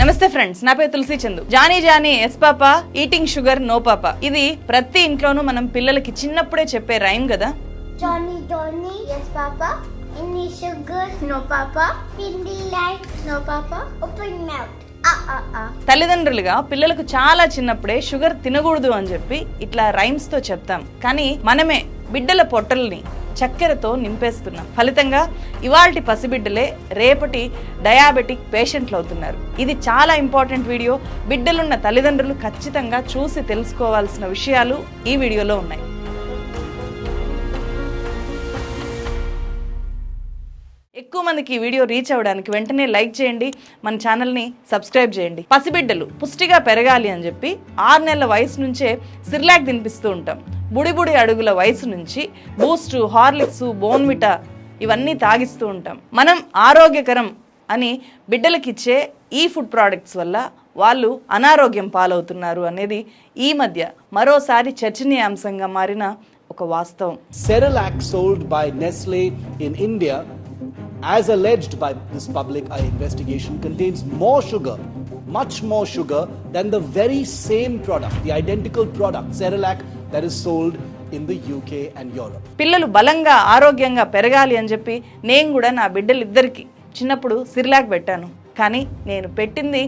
నమస్తే ఫ్రెండ్స్ నా పేరు Tulasi Chandu Johnny Johnny yes papa eating sugar no papa ఇది ప్రతి ఇంట్లోనూ మనం పిల్లలకి చిన్నప్పుడే చెప్పే రైమ్ కదా Papa. Any sugar? No, Papa. Pindy light? No, Papa. Open mouth. Ah, ah, ah. తల్లిదండ్రులుగా పిల్లలకు చాలా చిన్నప్పుడే షుగర్ తినకూడదు అని చెప్పి ఇట్లా రైమ్స్తో చెప్తాం కానీ మనమే బిడ్డల పొట్టల్ని చక్కెరతో నింపేస్తున్నాం. ఫలితంగా ఇవాల్టి పసిబిడ్డలే రేపటి డయాబెటిక్ పేషెంట్లు అవుతున్నారు ఇది చాలా ఇంపార్టెంట్ వీడియో. బిడ్డలున్న తల్లిదండ్రులు ఖచ్చితంగా చూసి తెలుసుకోవాల్సిన విషయాలు ఈ వీడియోలో ఉన్నాయి. మందికి ఈ వీడియో రీచ్ అవ్వడానికి వెంటనే లైక్ చేయండి. మన ఛానల్ని సబ్స్క్రైబ్ చేయండి. పసిబిడ్డలు పుష్టిగా పెరగాలి అని చెప్పి ఆరు నెలల వయసు నుంచే సిర్లాక్ తినిపిస్తూ ఉంటాం. బుడి బుడి అడుగుల వయసు నుంచి బూస్టు హార్లిక్స్ బోన్విటా ఇవన్నీ తాగిస్తూ ఉంటాం. మనం ఆరోగ్యకరం అని బిడ్డలకిచ్చే ఈ ఫుడ్ ప్రోడక్ట్స్ వల్ల వాళ్ళు అనారోగ్యం పాలవుతున్నారు అనేది ఈ మధ్య మరోసారి చర్చనీయాంశంగా మారిన ఒక వాస్తవం. Cerelac sold by Nestle in India as alleged by this public eye investigation, contains more sugar, much more sugar than the very same product, the identical product, Cerelac, that is sold in the UK and Europe. పిల్లలు బలంగా ఆరోగ్యంగా పెరగాలి అని చెప్పి నేను కూడా నా బిడ్డలిద్దరికి చిన్నప్పుడు సిర్లాక్ పెట్టాను కానీ నేను పెట్టింది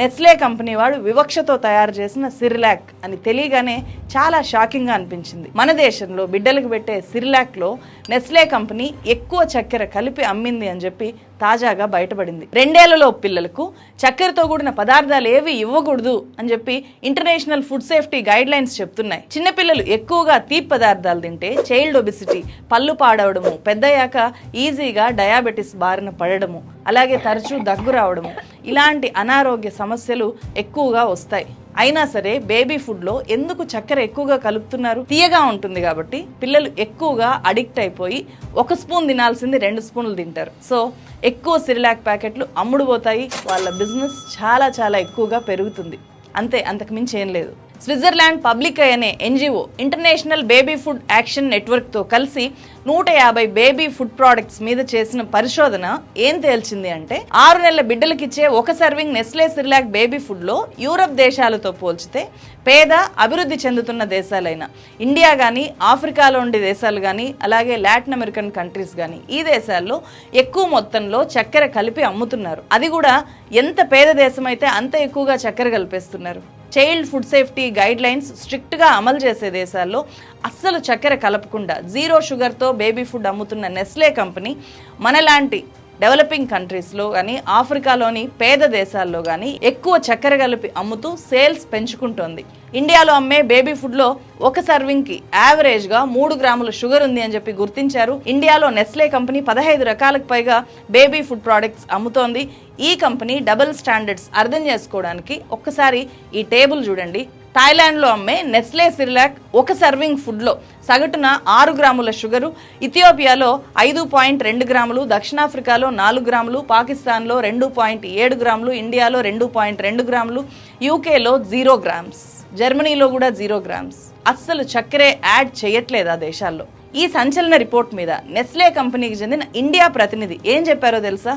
నెస్లే కంపెనీ వాడు వివక్షతో తయారు చేసిన సిర్లాక్ అని తెలియగానే చాలా షాకింగ్గా అనిపించింది. మన దేశంలో బిడ్డలకు పెట్టే సిర్లాక్లో నెస్లే కంపెనీ ఎక్కువ చక్కెర కలిపి అమ్మింది అని చెప్పి తాజాగా బయటపడింది. రెండేళ్ళలో పిల్లలకు చక్కెరతో కూడిన పదార్థాలు ఏవి ఇవ్వకూడదు అని చెప్పి international food safety guidelines చెప్తున్నాయి చిన్నపిల్లలు ఎక్కువగా తీపి పదార్థాలు తింటే చైల్డ్ ఒబిసిటీ పళ్ళు పాడవడము పెద్దయ్యాక ఈజీగా డయాబెటిస్ బారిన పడడము అలాగే తరచూ దగ్గు రావడము ఇలాంటి అనారోగ్య సమస్యలు ఎక్కువగా వస్తాయి. అయినా సరే బేబీ ఫుడ్లో ఎందుకు చక్కెర ఎక్కువగా కలుపుతున్నారు? తీయగా ఉంటుంది కాబట్టి పిల్లలు ఎక్కువగా అడిక్ట్ అయిపోయి ఒక స్పూన్ తినాల్సింది రెండు స్పూన్లు తింటారు. సో ఎక్కువ సిరిలాక్ ప్యాకెట్లు అమ్ముడుపోతాయి. వాళ్ళ బిజినెస్ చాలా చాలా ఎక్కువగా పెరుగుతుంది. అంతే అంతకు మించి ఏం లేదు. స్విట్జర్లాండ్ పబ్లిక్ అనే NGO international baby food action నెట్వర్క్తో కలిసి నూట యాభై బేబీ ఫుడ్ ప్రోడక్ట్స్ మీద చేసిన పరిశోధన ఏం తేల్చింది అంటే ఆరు నెలల బిడ్డలకిచ్చే ఒక సర్వింగ్ నెస్లే సిర్లాక్ బేబీ ఫుడ్లో యూరప్ దేశాలతో పోల్చితే పేద అభివృద్ధి చెందుతున్న దేశాలైన ఇండియా కానీ ఆఫ్రికాలో ఉండే దేశాలు కానీ అలాగే లాటిన్ అమెరికన్ కంట్రీస్ కానీ ఈ దేశాల్లో ఎక్కువ మొత్తంలో చక్కెర కలిపి అమ్ముతున్నారు. అది కూడా ఎంత పేద దేశం అయితే అంత ఎక్కువగా చక్కెర కలిపేస్తున్నారు. Child food safety guidelines స్ట్రిక్ట్గా అమలు చేసే దేశాల్లో అస్సలు చక్కెర కలపకుండా జీరో షుగర్తో బేబీ ఫుడ్ అమ్ముతున్న నెస్లే కంపెనీ మనలాంటి డెవలపింగ్ కంట్రీస్లో కానీ ఆఫ్రికాలోని పేద దేశాల్లో కానీ ఎక్కువ చక్కెర కలిపి అమ్ముతూ సేల్స్ పెంచుకుంటోంది. ఇండియాలో అమ్మే బేబీ ఫుడ్లో ఒక సర్వింగ్కి యావరేజ్గా మూడు గ్రాముల షుగర్ ఉంది అని చెప్పి గుర్తించారు. ఇండియాలో నెస్లే కంపెనీ పదహైదు రకాలకు పైగా బేబీ ఫుడ్ ప్రోడక్ట్స్ అమ్ముతోంది. ఈ కంపెనీ డబుల్ స్టాండర్డ్స్ అర్థం చేసుకోవడానికి ఒక్కసారి ఈ టేబుల్ చూడండి. థాయిలాండ్లో అమ్మే నెస్లే సిరిలాక్ ఒక సర్వింగ్ ఫుడ్లో సగటున ఆరు గ్రాముల షుగరు ఇథియోపియాలో ఐదు పాయింట్ రెండు గ్రాములు దక్షిణాఫ్రికాలో నాలుగు గ్రాములు పాకిస్తాన్లో రెండు పాయింట్ ఏడు గ్రాములు ఇండియాలో రెండు పాయింట్ రెండు గ్రాములు యూకేలో జీరో గ్రామ్స్ జర్మనీలో కూడా జీరో గ్రామ్స్. అస్సలు చక్కెరే యాడ్ చేయట్లేదు ఆ దేశాల్లో? ఈ సంచలన రిపోర్ట్ మీద నెస్లే కంపెనీకి చెందిన ఇండియా ప్రతినిధి ఏం చెప్పారో తెలుసా?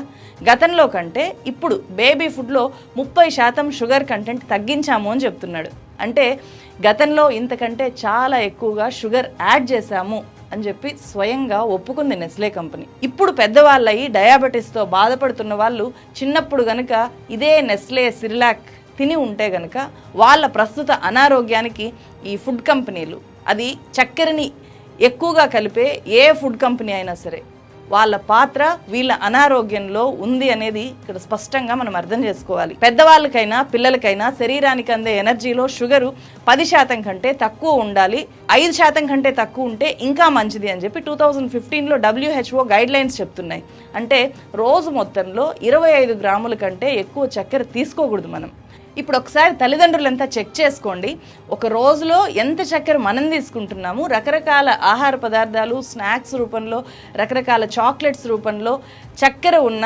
గతంలో కంటే ఇప్పుడు బేబీ ఫుడ్లో ముప్పై శాతం షుగర్ కంటెంట్ తగ్గించాము అని చెప్తున్నాడు. అంటే గతంలో ఇంతకంటే చాలా ఎక్కువగా షుగర్ యాడ్ చేశాము అని చెప్పి స్వయంగా ఒప్పుకుంది నెస్లే కంపెనీ. ఇప్పుడు పెద్దవాళ్ళయి డయాబెటీస్తో బాధపడుతున్న వాళ్ళు చిన్నప్పుడు గనక ఇదే నెస్లే సిరిలాక్ తిని ఉంటే గనక వాళ్ళ ప్రస్తుత అనారోగ్యానికి ఈ ఫుడ్ కంపెనీలు అది చక్కెరని ఎక్కువగా కలిపే ఏ ఫుడ్ కంపెనీ అయినా సరే వాళ్ళ పాత్ర వీళ్ళ అనారోగ్యంలో ఉంది అనేది ఇక్కడ స్పష్టంగా మనం అర్థం చేసుకోవాలి. పెద్దవాళ్ళకైనా పిల్లలకైనా శరీరానికి అందే ఎనర్జీలో షుగరు పది శాతం కంటే తక్కువ ఉండాలి. ఐదు శాతం కంటే తక్కువ ఉంటే ఇంకా మంచిది అని చెప్పి టూ థౌజండ్ ఫిఫ్టీన్లో డబ్ల్యూహెచ్ఓ గైడ్ లైన్స్ చెప్తున్నాయి. అంటే రోజు మొత్తంలో ఇరవై ఐదు గ్రాముల కంటే ఎక్కువ చక్కెర తీసుకోకూడదు మనం. ఇప్పుడు ఒకసారి తల్లిదండ్రులంతా చెక్ చేసుకోండి. ఒక రోజులో ఎంత చక్కెర మనం తీసుకుంటున్నాము? రకరకాల ఆహార పదార్థాలు స్నాక్స్ రూపంలో రకరకాల చాక్లెట్స్ రూపంలో చక్కెర ఉన్న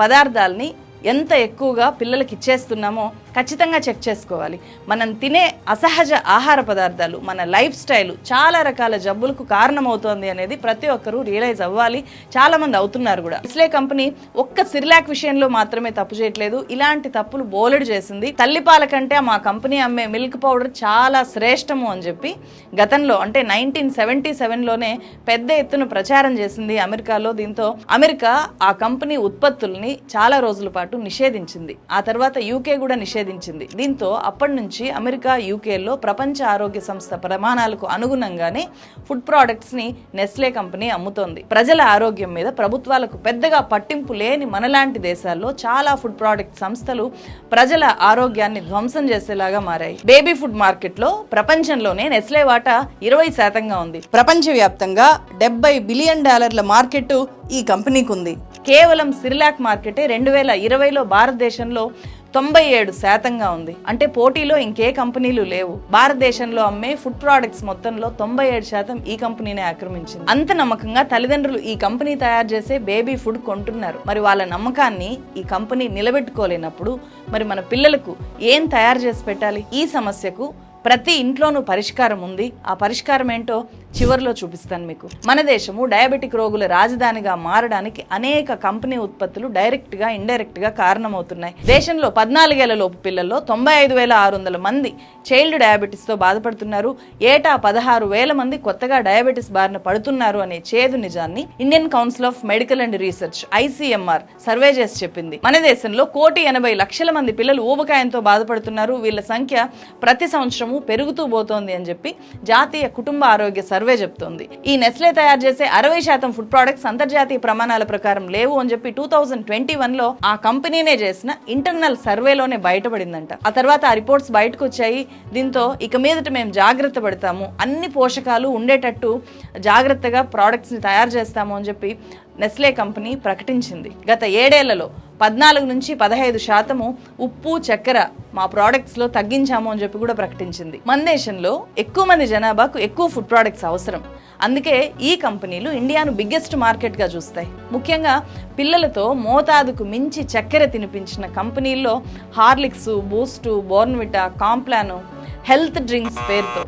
పదార్థాలని ఎంత ఎక్కువగా పిల్లలకి ఇచ్చేస్తున్నామో ఖచ్చితంగా చెక్ చేసుకోవాలి. మనం తినే అసహజ ఆహార పదార్థాలు మన లైఫ్ స్టైల్ చాలా రకాల జబ్బులకు కారణమవుతోంది అనేది ప్రతి ఒక్కరూ రియలైజ్ అవ్వాలి. చాలా మంది అవుతున్నారు కూడా. ఇస్లే కంపెనీ ఒక్క సిర్లాక్ విషయంలో మాత్రమే తప్పు చేయట్లేదు. ఇలాంటి తప్పులు బోలెడు చేసింది. తల్లిపాల కంటే మా కంపెనీ అమ్మే మిల్క్ పౌడర్ చాలా శ్రేష్టము అని చెప్పి గతంలో అంటే నైన్టీన్ సెవెంటీ సెవెన్లోనే పెద్ద ఎత్తున ప్రచారం చేసింది అమెరికాలో. దీంతో అమెరికా ఆ కంపెనీ ఉత్పత్తుల్ని చాలా రోజుల పాటు నిషేధించింది. ఆ తర్వాత యూకే కూడా నిషేధించింది. దీంతో అప్పటి నుంచి అమెరికా యూకేలో ప్రపంచ ఆరోగ్య సంస్థ ప్రమాణాలకు అనుగుణంగానే ఫుడ్ ప్రోడక్ట్స్ని నెస్లే కంపెనీ అమ్ముతోంది. ప్రజల ఆరోగ్యం మీద ప్రభుత్వాలకు పెద్దగా పట్టింపు లేని మనలాంటి దేశాల్లో చాలా ఫుడ్ ప్రోడక్ట్ సంస్థలు ప్రజల ఆరోగ్యాన్ని ధ్వంసం చేసేలాగా మారాయి. బేబీ ఫుడ్ మార్కెట్లో ప్రపంచంలోనే నెస్లే వాటా ఇరవై శాతంగా ఉంది. ప్రపంచవ్యాప్తంగా డెబ్బై బిలియన్ డాలర్ల మార్కెట్ ఈ కంపెనీకి ఉంది కేవలం సిరిలాక్ మార్కెటే రెండు వేల ఇరవైలో భారతదేశంలో తొంభై ఏడు శాతంగా ఉంది. అంటే పోటీలో ఇంకే కంపెనీలు లేవు. భారతదేశంలో అమ్మే ఫుడ్ ప్రోడక్ట్స్ మొత్తంలో తొంభై ఏడు శాతం ఈ కంపెనీనే ఆక్రమించింది. అంత నమ్మకంగా తల్లిదండ్రులు ఈ కంపెనీ తయారు చేసే బేబీ ఫుడ్ కొంటున్నారు. మరి వాళ్ళ నమ్మకాన్ని ఈ కంపెనీ నిలబెట్టుకోలేనప్పుడు మరి మన పిల్లలకు ఏం తయారు చేసి పెట్టాలి? ఈ సమస్యకు ప్రతి ఇంట్లోనూ పరిష్కారం ఉంది. ఆ పరిష్కారం ఏంటో చివరిలో చూపిస్తాను మీకు. మన దేశము డయాబెటిక్ రోగుల రాజధానిగా మారడానికి అనేక కంపెనీ ఉత్పత్తులు డైరెక్ట్గా ఇండైరెక్ట్గా కారణమవుతున్నాయి. దేశంలో పద్నాలుగేళ్ళలోపు పిల్లల్లో తొంభై ఐదు వేల ఆరు వందల మంది చైల్డ్ డయాబెటీస్తో బాధపడుతున్నారు. ఏటా పదహారు వేల మంది కొత్తగా డయాబెటీస్ బారిన పడుతున్నారు అనే చేదు నిజాన్ని Indian council of medical and research ICMR survey చేసి చెప్పింది. మన దేశంలో కోటి ఎనభై లక్షల మంది పిల్లలు ఊబకాయంతో బాధపడుతున్నారు. వీళ్ళ సంఖ్య ప్రతి సంవత్సరం సంవత్సరము పెరుగుతూ పోతోంది అని చెప్పి జాతీయ కుటుంబ ఆరోగ్య సర్వే చెప్తోంది. ఈ నెస్లే తయారు చేసే అరవై శాతం ఫుడ్ ప్రొడక్ట్స్ అంతర్జాతీయ ప్రమాణాల ప్రకారం లేవు అని చెప్పి టూ థౌజండ్ ట్వంటీ వన్లో ఆ కంపెనీనే చేసిన ఇంటర్నల్ సర్వేలోనే బయటపడిందంట. ఆ తర్వాత ఆ రిపోర్ట్స్ బయటకు వచ్చాయి దీంతో ఇక మీదట మేము జాగ్రత్త పడతాము. అన్ని పోషకాలు ఉండేటట్టు జాగ్రత్తగా ప్రోడక్ట్స్ని ని తయారు చేస్తాము అని చెప్పి నెస్లే కంపెనీ ప్రకటించింది. గత ఏడేళ్ళలో పద్నాలుగు నుంచి పదహైదు శాతము ఉప్పు చక్కెర మా products లో తగ్గించాము అని చెప్పి కూడా ప్రకటించింది. మన దేశంలో ఎక్కువ మంది జనాభాకు ఎక్కువ ఫుడ్ ప్రోడక్ట్స్ అవసరం. అందుకే ఈ కంపెనీలు ఇండియాను బిగ్గెస్ట్ మార్కెట్గా చూస్తాయి. ముఖ్యంగా పిల్లలతో మోతాదుకు మించి చక్కెర తినిపించిన కంపెనీల్లో Horlicks Boost Bournvita Complan health drinks పేరుతో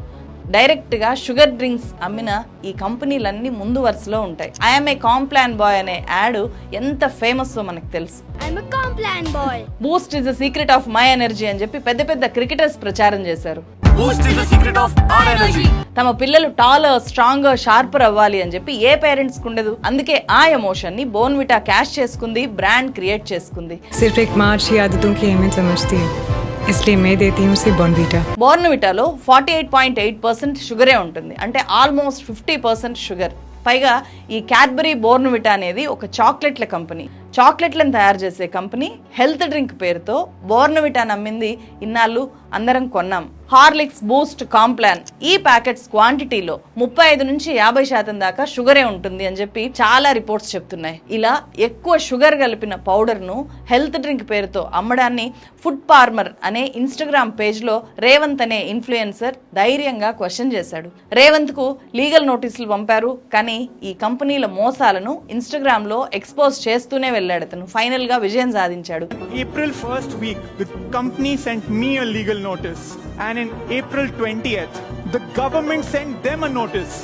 డైరెక్ట్గా షుగర్ డ్రింక్స్ అమ్మిన ఈ కంపెనీలన్నీ ముందు వరుసలో ఉంటాయి ఐఎమ్ ఏ కాంప్లాన్ బాయ్ అనే యాడ్ ఎంత ఫేమస్ మనకు తెలుసు I'm a Complan boy. Boost is the secret of my energy అని చెప్పి పెద్ద పెద్ద క్రికెటర్స్ ప్రచారం చేశారు Boost is the secret of our energy. తమ పిల్లలు టాలర్ స్ట్రాంగర్ షార్పర్ అవ్వాలి అని చెప్పి ఏ పేరెంట్స్ ఉండదు అందుకే ఆ ఎమోషన్ ని బోన్విటా క్యాష్ చేసుకుంది బ్రాండ్ క్రియేట్ చేసుకుంది सिर्फ एक माँ अच्छी आदतों की अहमियत समझती है इसलिए मैं देती हूँ उसे Bournvita బోర్నవిటాలో forty eight point eight percent షుగరే ఉంటుంది అంటే ఆల్మోస్ట్ ఫిఫ్టీ పర్సెంట్ షుగర్ పైగా ఈ క్యాడ్బరీ బోర్నవిటా అనేది ఒక చాక్లెట్ల కంపెనీ చాక్లెట్లను తయారు చేసే కంపెనీ హెల్త్ డ్రింక్ పేరుతో బోర్నవిటా నమ్మింది. ఇన్నాళ్ళు అందరం కొన్నాం. Horlicks Boost Complan. ఈ ప్యాకెట్స్ క్వాంటిటీలో ముప్పై ఐదు నుంచి యాభై శాతం దాకా షుగరే ఉంటుంది అని చెప్పి చాలా రిపోర్ట్స్ చెప్తున్నాయి. ఇలా ఎక్కువ షుగర్ కలిపిన పౌడర్ను హెల్త్ డ్రింక్ పేరుతో అమ్మడాన్ని ఫుడ్ ఫార్మర్ అనే ఇన్స్టాగ్రామ్ పేజ్లో రేవంత్ అనే ఇన్ఫ్లుయెన్సర్ ధైర్యంగా క్వశ్చన్ చేశాడు. రేవంత్కు లీగల్ నోటీసులు పంపారు కానీ ఈ కంపెనీల మోసాలను ఇన్స్టాగ్రామ్లో ఎక్స్పోజ్ చేస్తూనే వెళ్ళాడు అతను. ఫైనల్గా విజయం సాధించాడు. April first week the company sent me a legal notice and in April twenty the government sent them a notice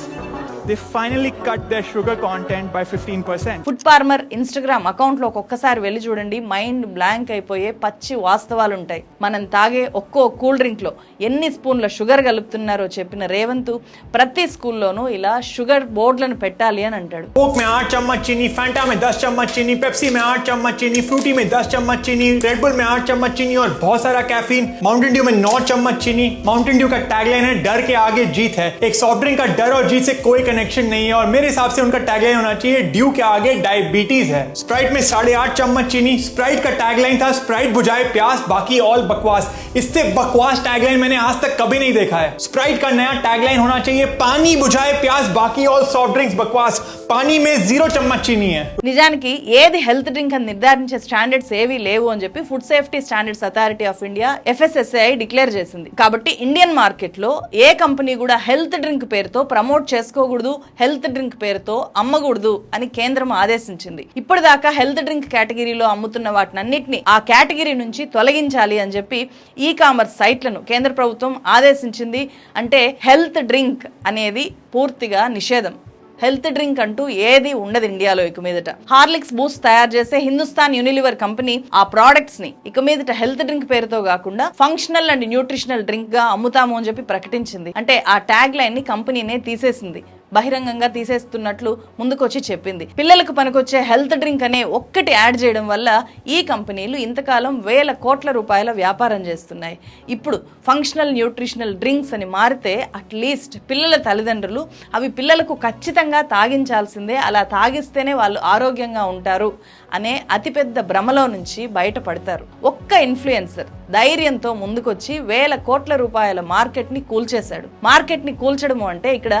notice. They finally cut their sugar content by 15%. Food farmer Instagram account లో ఒక్కసారి వెళ్ళి చూడండి mind blank అయిపోయే పచ్చి వాస్తవాలు ఉంటాయి మనం తాగే ఒక్కో కూల్ డ్రింక్ లో ఎన్ని స్పూన్ల షుగర్ కలుపుతున్నారో చెప్పిన రేవంత్ ప్రతి స్కూల్లోనూ ఇలా షుగర్ బోర్డులను పెట్టాలి అని అంటాడు कोक में आठ चम्मच चीनी फैंटा में दस चम्मच चीनी पेप्सी में आठ चम्मच चीनी फ्रूटी में दस चम्मच चीनी रेडबुल में आठ चम्मच चीनी और बहुत सारा कैफीन माउंटेन ड्यू में नौ चम्मच चीनी माउंटेन ड्यू का टैगलाइन है डर के आगे जीत है एक सॉफ्ट ड्रिंक का डर और जीत से कोई कनेक्शन नहीं है और मेरे हिसाब से उनका टैगलाइन होना चाहिए ड्यू के आगे डायबिटीज है स्प्राइट में साढ़े आठ चम्मच चीनी स्प्राइट का टैगलाइन था स्प्राइट बुझाए प्यास बाकी ऑल बकवास इससे बकवास टैगलाइन मैंने आज तक कभी नहीं देखा है स्प्राइट का नया टैगलाइन होना चाहिए पानी बुझाए प्यास बाकी ऑल सॉफ्ट ड्रिंक्स बकवास पानी में जीरो चम्मच चीनी है నిజానికి ఏది హెల్త్ డ్రింక్ అని నిర్ధారించే స్టాండర్డ్స్ ఏవీ లేవు అని చెప్పి food safety standards authority of India FSSAI declare చేసింది కాబట్టి ఇండియన్ మార్కెట్ లో ఏ కంపెనీ కూడా హెల్త్ డ్రింక్ పేరుతో ప్రమోట్ చేసుకోకూడదు తినకూడదు హెల్త్ డ్రింక్ పేరుతో అమ్మకూడదు అని కేంద్రం ఆదేశించింది. ఇప్పటిదాకా హెల్త్ డ్రింక్ కేటగిరీలో అమ్ముతున్న వాటినన్నిటిని ఆ కేటగిరీ నుంచి తొలగించాలి అని చెప్పి ఈ కామర్స్ సైట్లను కేంద్ర ప్రభుత్వం ఆదేశించింది. అంటే హెల్త్ డ్రింక్ అనేది పూర్తిగా నిషేధం. హెల్త్ డ్రింక్ అంటూ ఏది ఉండదు ఇండియాలో ఇక మీదట. హార్లిక్స్ బూస్ట్ తయారు చేసే హిందుస్థాన్ యూనిలివర్ కంపెనీ ఆ ప్రోడక్ట్స్ని ఇక మీదట హెల్త్ డ్రింక్ పేరుతో కాకుండా ఫంక్షనల్ అండ్ న్యూట్రిషనల్ డ్రింక్గా అమ్ముతాము అని చెప్పి ప్రకటించింది. అంటే ఆ ట్యాగ్ లైన్ని కంపెనీనే తీసేసింది. బహిరంగంగా తీసేస్తున్నట్లు ముందుకొచ్చి చెప్పింది. పిల్లలకు పనికొచ్చే హెల్త్ డ్రింక్ అనే ఒక్కటి యాడ్ చేయడం వల్ల ఈ కంపెనీలు ఇంతకాలం వేల కోట్ల రూపాయల వ్యాపారం చేస్తున్నాయి. ఇప్పుడు ఫంక్షనల్ న్యూట్రిషనల్ డ్రింక్స్ అని మారితే అట్లీస్ట్ పిల్లల తల్లిదండ్రులు అవి పిల్లలకు ఖచ్చితంగా తాగించాల్సిందే అలా తాగిస్తేనే వాళ్ళు ఆరోగ్యంగా ఉంటారు అనే అతిపెద్ద భ్రమలో నుంచి బయటపడతారు. ఒక్క ఇన్ఫ్లుయెన్సర్ ధైర్యంతో ముందుకొచ్చి వేల కోట్ల రూపాయల మార్కెట్ని కూల్చేశాడు. మార్కెట్ని కూల్చడము అంటే ఇక్కడ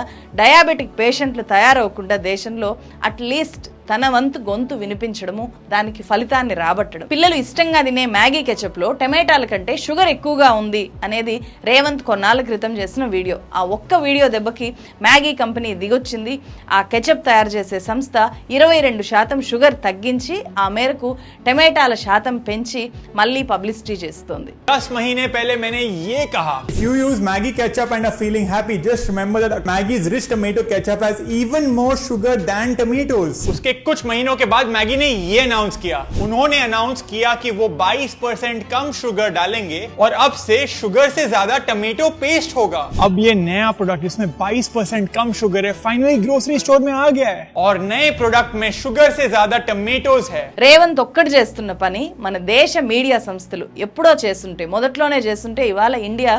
డయాబెటిక్ పేషెంట్లు తయారవకుండా దేశంలో అట్లీస్ట్ తన వంతు గొంతు వినిపించడము దానికి ఫలితాన్ని రాబట్టడం పిల్లలు ఇష్టంగా తినే మ్యాగీ కెచప్లో టమాటాల కంటే షుగర్ ఎక్కువగా ఉంది అనేది రేవంత్ కొన్నాళ్ళ క్రితం చేసిన వీడియో ఆ ఒక్క వీడియో దెబ్బకి మ్యాగీ కంపెనీ దిగొచ్చింది ఆ కెచప్ తయారు చేసే సంస్థ ఇరవై రెండు శాతం షుగర్ తగ్గించి ఆ మేరకు టమాటాల శాతం పెంచి మళ్ళీ పబ్లిసిటీ చేస్తోంది दस महीने पहले मैंने ये कहा If you use Maggie ketchup and are feeling happy, just remember that Maggie's rich tomato ketchup has even more sugar than tomatoes. उसके कुछ महीनों के बाद मैगी ने ये अनाउंस किया उन्होंने अनाउंस किया कि वो 22% कम शुगर डालेंगे और अब से शुगर से ज्यादा टमेटो पेस्ट होगा अब ये नया प्रोडक्ट जिसमें 22% कम शुगर है फाइनली ग्रोसरी स्टोर में आ गया है और नए प्रोडक्ट में शुगर से ज्यादा टमेटोज है రేవంత్ ఒక్కడు చేస్తున్న పని మన దేశ మీడియా సంస్థలు ఎప్పుడో చేస్తుంటే మొదట్లోనే చేస్తుంటే ఇవాళ ఇండియా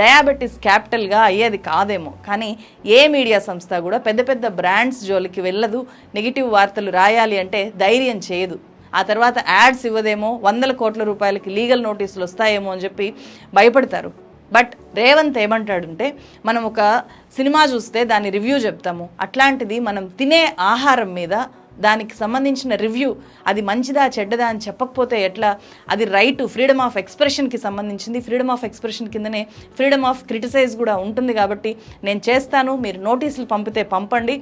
డయాబెటీస్ క్యాపిటల్గా అయ్యేది కాదేమో కానీ ఏ మీడియా సంస్థ కూడా పెద్ద పెద్ద బ్రాండ్స్ జోలికి వెళ్ళదు నెగిటివ్ వార్తలు రాయాలి అంటే ధైర్యం చేయదు. ఆ తర్వాత యాడ్స్ ఇవ్వదేమో వందల కోట్ల రూపాయలకి లీగల్ నోటీసులు వస్తాయేమో అని చెప్పి భయపడతారు. బట్ రేవంత్ ఏమంటాడంటే మనం ఒక సినిమా చూస్తే దాని రివ్యూ చెప్తాము. అట్లాంటిది మనం తినే ఆహారం మీద దానికి సంబంధించిన రివ్యూ అది మంచిదా చెడ్డదా అని చెప్పకపోతే ఎట్లా? అది రైట్ ఫ్రీడమ్ ఆఫ్ ఎక్స్ప్రెషన్కి సంబంధించింది. ఫ్రీడమ్ ఆఫ్ ఎక్స్ప్రెషన్ కిందనే ఫ్రీడమ్ ఆఫ్ క్రిటిసైజ్ కూడా ఉంటుంది కాబట్టి నేను చేస్తాను. మీరు నోటీసులు పంపితే పంపండి.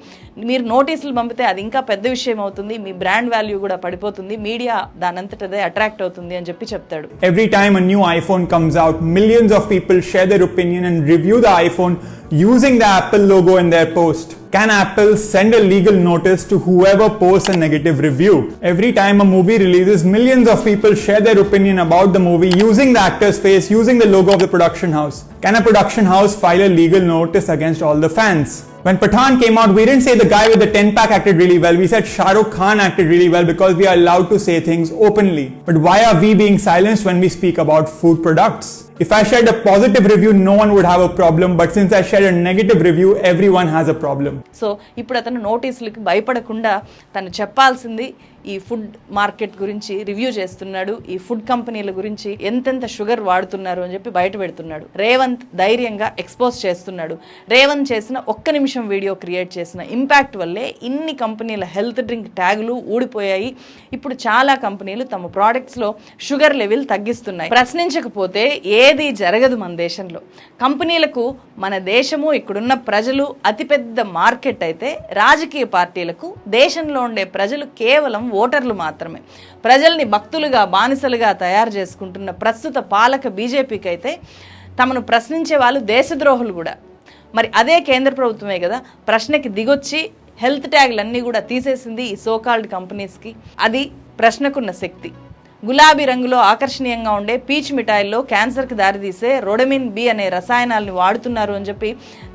మీరు నోటీసులు పంపితే అది ఇంకా పెద్ద విషయం అవుతుంది. మీ బ్రాండ్ వాల్యూ కూడా పడిపోతుంది. మీడియా దానంతటదే అట్రాక్ట్ అవుతుంది అని చెప్పి చెప్తాడు. Every time new iPhone comes out millions of people share their opinion and review the iPhone using the Apple logo in their post. Can Apple send a legal notice to whoever posts a negative review? Every time a movie releases, millions of people share their opinion about the movie using the actor's face, using the logo of the production house. Can a production house file a legal notice against all the fans? When Pathan came out, we didn't say the guy with the 10 pack acted really well. We said Shah Rukh Khan acted really well because we are allowed to say things openly. But why are we being silenced when we speak about food products? If I shared a positive review, no one would have a problem. But since I shared a negative review, everyone has a problem. so ఇప్పుడు అతను నోటీసులకి భయపడకుండా తను చెప్పాల్సింది ఈ food market గురించి review చేస్తున్నాడు ఈ food కంపెనీల గురించి ఎంతెంత షుగర్ వాడుతున్నారు అని చెప్పి బయట పెడుతున్నాడు. రేవంత్ ధైర్యంగా ఎక్స్పోజ్ చేస్తున్నాడు. రేవంత్ చేసిన ఒక్క నిమిషం వీడియో క్రియేట్ చేసిన ఇంపాక్ట్ వల్లే ఇన్ని కంపెనీల హెల్త్ డ్రింక్ ట్యాగులు ఊడిపోయాయి. ఇప్పుడు చాలా కంపెనీలు తమ ప్రోడక్ట్స్లో షుగర్ లెవెల్ తగ్గిస్తున్నాయి. ప్రశ్నించకపోతే ఏది జరగదు మన దేశంలో. కంపెనీలకు మన దేశము ఇక్కడున్న ప్రజలు అతిపెద్ద మార్కెట్ అయితే రాజకీయ పార్టీలకు దేశంలో ఉండే ప్రజలు కేవలం ఓటర్లు మాత్రమే. ప్రజల్ని భక్తులుగా బానిసలుగా తయారు చేసుకుంటున్న ప్రస్తుత పాలక బీజేపీకి అయితే తమను ప్రశ్నించే వాళ్ళు దేశద్రోహులు కూడా. మరి అదే కేంద్ర ప్రభుత్వమే కదా ప్రశ్నకి దిగొచ్చి హెల్త్ ట్యాగ్లన్నీ కూడా తీసేసింది ఈ సోకాల్డ్ కంపెనీస్కి అది ప్రశ్నకున్న శక్తి. గులాబీ రంగులో ఆకర్షణీయంగా ఉండే పీచ్ మిఠాయిల్లో క్యాన్సర్కి దారితీసే రొడమిన్ బి అనే రసాయనాలను వాడుతున్నారు అని చెప్పి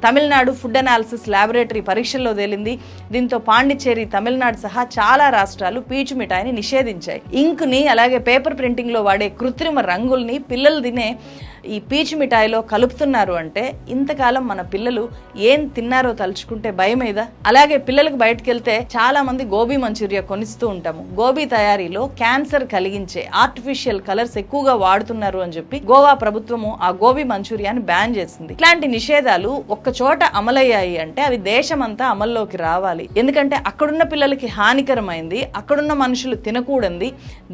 తమిళనాడు ఫుడ్ అనాలిసిస్ ల్యాబొరేటరీ పరీక్షల్లో తేలింది. దీంతో పాండిచ్చేరి తమిళనాడు సహా చాలా రాష్ట్రాలు పీచు మిఠాయిని నిషేధించాయి. ఇంక్ని అలాగే పేపర్ ప్రింటింగ్లో వాడే కృత్రిమ రంగుల్ని పిల్లలు తినే ఈ పీచు మిఠాయిలో కలుపుతున్నారు అంటే ఇంతకాలం మన పిల్లలు ఏం తిన్నారో తలుచుకుంటే భయమేదా అలాగే పిల్లలకు బయటకు వెళ్తే చాలా మంది గోబీ మంచూరియా కొనిస్తూ ఉంటాము. గోబీ తయారీలో క్యాన్సర్ కలిగించే ఆర్టిఫిషియల్ కలర్స్ ఎక్కువగా వాడుతున్నారు అని చెప్పి గోవా ప్రభుత్వము ఆ గోబీ మంచూరియాని బ్యాన్ చేసింది. ఇట్లాంటి నిషేధాలు ఒక్క చోట అమలయ్యాయి అంటే అవి దేశమంతా అమల్లోకి రావాలి. ఎందుకంటే అక్కడున్న పిల్లలకి హానికరమైంది అక్కడున్న మనుషులు తినకూడంది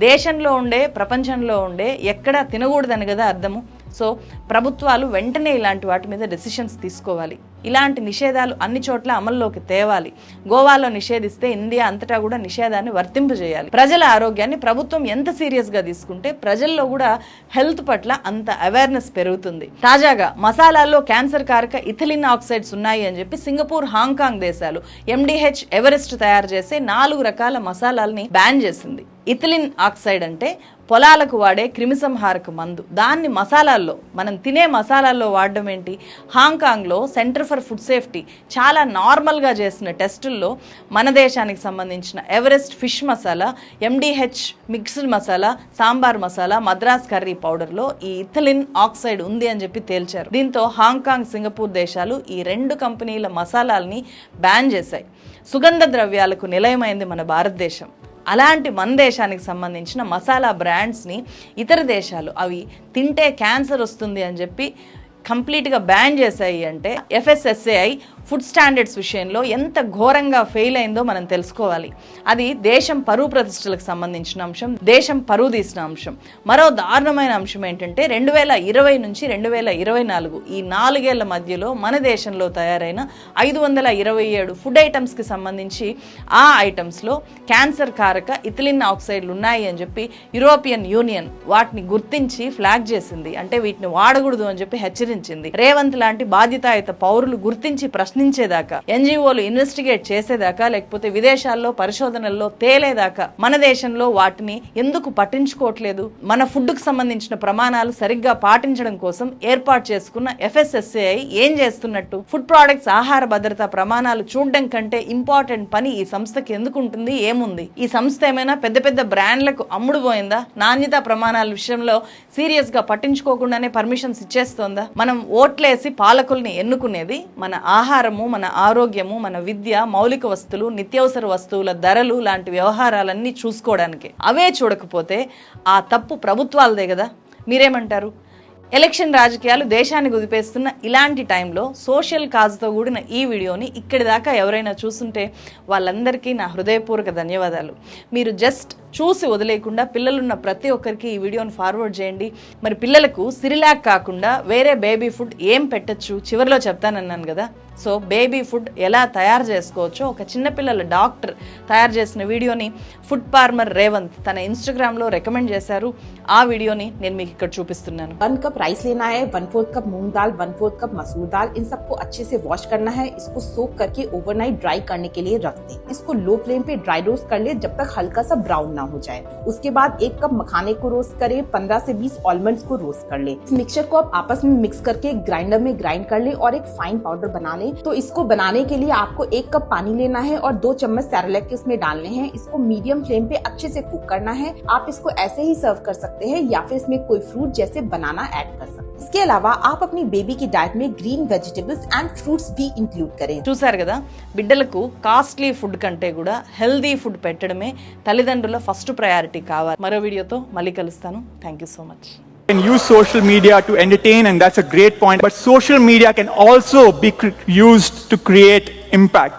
దేశంలో ఉండే ప్రపంచంలో ఉండే ఎక్కడా తినకూడదని కదా అర్థము? సో ప్రభుత్వాలు వెంటనే ఇలాంటి వాటి మీద డెసిషన్స్ తీసుకోవాలి. ఇలాంటి నిషేధాలు అన్ని చోట్ల అమల్లోకి తేవాలి. గోవాలో నిషేధిస్తే ఇండియా అంతటా కూడా నిషేధాన్ని వర్తింపజేయాలి ప్రజల ఆరోగ్యాన్ని ప్రభుత్వం ఎంత సీరియస్గా తీసుకుంటే ప్రజల్లో కూడా హెల్త్ పట్ల అంత అవేర్నెస్ పెరుగుతుంది. తాజాగా మసాలాల్లో క్యాన్సర్ కారక ఇథిలిన్ ఆక్సైడ్స్ ఉన్నాయి అని చెప్పి సింగపూర్ హాంకాంగ్ దేశాలు ఎండిహెచ్ ఎవరెస్ట్ తయారు చేసే నాలుగు రకాల మసాలాల్ని బ్యాన్ చేసింది. ఇథిలిన్ ఆక్సైడ్ అంటే పొలాలకు వాడే క్రిమిసంహారక మందు. దాన్ని మసాలాల్లో మనం తినే మసాలాల్లో వాడడం ఏంటి? హాంకాంగ్లో సెంటర్ ఫర్ ఫుడ్ సేఫ్టీ చాలా నార్మల్గా చేసిన టెస్టుల్లో మన దేశానికి సంబంధించిన Everest fish masala MDH mixed masala sambar masala Madras curry పౌడర్లో ఈ ఇథలిన్ ఆక్సైడ్ ఉంది అని చెప్పి తేల్చారు. దీంతో హాంకాంగ్ సింగపూర్ దేశాలు ఈ రెండు కంపెనీల మసాలాల్ని బ్యాన్ చేశాయి. సుగంధ ద్రవ్యాలకు నిలయమైంది మన భారతదేశం. అలాంటి మన దేశానికి సంబంధించిన మసాలా బ్రాండ్స్ని ఇతర దేశాలు అవి తింటే క్యాన్సర్ వస్తుంది అని చెప్పి కంప్లీట్గా బ్యాన్ చేశాయి అంటే ఎఫ్ఎస్ఎస్ఏఐ ఫుడ్ స్టాండర్డ్స్ విషయంలో ఎంత ఘోరంగా ఫెయిల్ అయిందో మనం తెలుసుకోవాలి. అది దేశం పరువు ప్రతిష్టలకు సంబంధించిన అంశం దేశం పరువు తీసిన అంశం. మరో దారుణమైన అంశం ఏంటంటే రెండు వేల ఇరవై నుంచి రెండు వేల ఇరవై నాలుగు ఈ నాలుగేళ్ళ మధ్యలో మన దేశంలో తయారైన ఐదు వందల ఇరవై ఏడు ఫుడ్ ఐటమ్స్కి సంబంధించి ఆ ఐటమ్స్లో క్యాన్సర్ కారక ఇథిలిన్ ఆక్సైడ్లు ఉన్నాయి అని చెప్పి యూరోపియన్ యూనియన్ వాటిని గుర్తించి ఫ్లాగ్ చేసింది. అంటే వీటిని వాడకూడదు అని చెప్పి హెచ్చరించింది. రేవంత్ లాంటి బాధ్యతాయుత పౌరులు గుర్తించి ప్రశ్న ప్రశ్నించేదాకా ఎన్జిఓలు ఇన్వెస్టిగేట్ చేసేదాకా లేకపోతే విదేశాల్లో పరిశోధనల్లో తేలేదాకా మన దేశంలో వాటిని ఎందుకు పట్టించుకోవట్లేదు? మన ఫుడ్కు సంబంధించిన ప్రమాణాలు సరిగ్గా పాటించడం కోసం ఏర్పాటు చేసుకున్న ఎఫ్ఎస్ఎస్ఏఐ ఏం చేస్తున్నట్టు? ఫుడ్ ప్రొడక్ట్స్ ఆహార భద్రత ప్రమాణాలు చూడడం కంటే ఇంపార్టెంట్ పని ఈ సంస్థకి ఎందుకు ఉంటుంది ఏముంది? ఈ సంస్థ ఏమైనా పెద్ద పెద్ద బ్రాండ్లకు అమ్ముడుపోయిందా నాణ్యత ప్రమాణాల విషయంలో సీరియస్గా పట్టించుకోకుండానే పర్మిషన్స్ ఇచ్చేస్తోందా? మనం ఓట్లేసి పాలకుల్ని ఎన్నుకునేది మన ఆహారము మన ఆరోగ్యము మన విద్య మౌలిక వస్తువులు నిత్యావసర వస్తువుల ధరలు లాంటి వ్యవహారాలన్నీ చూసుకోవడానికి. అవే చూడకపోతే ఆ తప్పు ప్రభుత్వాలదే కదా? మీరేమంటారు? ఎలక్షన్ రాజకీయాలు దేశాన్ని కుదిపేస్తున్న ఇలాంటి టైంలో సోషల్ కాజ్తో కూడిన ఈ వీడియోని ఇక్కడి దాకా ఎవరైనా చూస్తుంటే వాళ్ళందరికీ నా హృదయపూర్వక ధన్యవాదాలు. మీరు జస్ట్ చూసి వదిలేయకుండా పిల్లలున్న ప్రతి ఒక్కరికి ఈ వీడియోని ఫార్వర్డ్ చేయండి మరి పిల్లలకు సిరిలాక్ కాకుండా వేరే బేబీ ఫుడ్ ఏం పెట్టచ్చు చివరిలో చెప్తానన్నాను కదా సో బేబీ ఫుడ్ ఎలా తయారు చేసుకోవచ్చో ఒక చిన్నపిల్లల డాక్టర్ తయారు చేసిన వీడియోని ఫుడ్ ఫార్మర్ రేవంత్ తన ఇన్స్టాగ్రామ్లో రికమెండ్ చేశారు ఆ వీడియోని నేను మీకు ఇక్కడ చూపిస్తున్నాను वन कप राइस लेना है वन फोर्थ कप मूंग दाल वन फोर्थ कप मसूर दाल इन सबको अच्छे से वॉश करना है इसको सोक करके ओवरनाइट ड्राई करने के लिए रख दें इसको लो फ्लेम पे ड्राई रोस्ट कर ले जब तक हल्का सा ब्राउन ना हो जाए उसके बाद एक कप मखाने को रोस्ट करें पंद्रह से बीस ऑलमंड्स को रोस्ट कर ले इस मिक्सचर को आप आपस में मिक्स करके ग्राइंडर में ग्राइंड कर ले और एक फाइन पाउडर बना लें तो इसको बनाने के लिए आपको एक कप पानी लेना है और दो चम्मच सैरलेक इसमें डालने हैं इसको मीडियम फ्लेम पे अच्छे से कुक करना है आप इसको ऐसे ही सर्व कर सकते हैं या फिर इसमें कोई फ्रूट जैसे बनाना ऐड कर सकते हैं इसके अलावा आप अपनी बेबी की डाइट में ग्रीन वेजिटेबल्स एंड फ्रूट्स भी इंक्लूड करें చూశారు కదా బిడ్డలకు కాస్ట్లీ ఫుడ్ కంటే కూడా హెల్దీ ఫుడ్ పెట్టడమే తల్లిదండ్రుల ఫస్ట్ ప్రయారిటీ కావాలి మరో వీడియోతో మళ్ళీ కలుస్తాను thank you so much can use social media to entertain, and that's a great point. But social media can also be cr- used to create impact.